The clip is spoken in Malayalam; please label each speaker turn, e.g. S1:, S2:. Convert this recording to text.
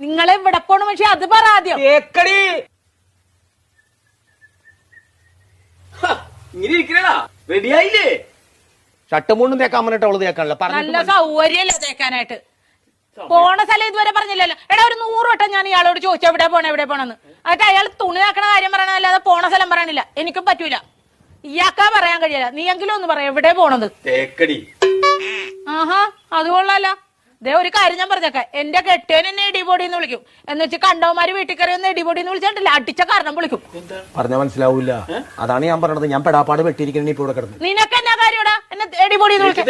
S1: നിങ്ങൾ ഇവിടെ പോണ പക്ഷെ അത് പറ ആദ്യം.
S2: കേക്കടി.
S3: ഇങ്ങനെ ഇരിക്കണടാ. റെഡിയായില്ലേ
S2: മുണ്ടും തേക്കാൻ പറഞ്ഞിട്ട് അവൾ
S1: നല്ല
S2: പറഞ്ഞു
S1: സൗകര്യമല്ല തേക്കാനായിട്ട്? പോണ സ്ഥലം ഇതുവരെ പറഞ്ഞില്ലല്ലോ. എടാ ഒരു നൂറ് വട്ടം ഞാൻ ഇയാളോട് ചോദിച്ചു എവിടെ പോണ എവിടെ പോണെന്ന്? എന്നിട്ട് അയാൾ തുണി നാക്കണ കാര്യം പറയണല്ലാതെ പോണ സ്ഥലം പറയണില്ല. എനിക്കും പറ്റൂല. ഇയാക്കാ പറയാൻ കഴിയില്ല. നീ എങ്കിലും ഒന്ന് പറയാം എവിടെ പോണത്?
S3: തേക്കടി.
S1: ആഹാ അത് കൊള്ളാലോ. ദേ ഒരു കാര്യം ഞാൻ പറഞ്ഞേക്കാം. എന്റെ കെട്ടിയൻ എന്നെ ഇടിപൊടി എന്ന് വിളിക്കും. എന്ന് വെച്ച് കണ്ടവന്മാര് വീട്ടിൽ കയറി ഒന്ന് ഇടിപൊടി എന്ന് വിളിച്ചിട്ടില്ല അടിച്ച കാരണം വിളിക്കും.
S2: പറഞ്ഞാൽ മനസ്സിലാവൂല. അതാണ് ഞാൻ പറഞ്ഞത്. ഞാൻ പെടാപ്പാട് വെട്ടിയിരിക്കണേ ഇപ്പൊ ഇവിടെ കിടന്ന്.
S1: നിനക്ക് എന്നാ കാര്യടാ എന്നെ ഇടിപൊടി എന്ന് വിളിക്കും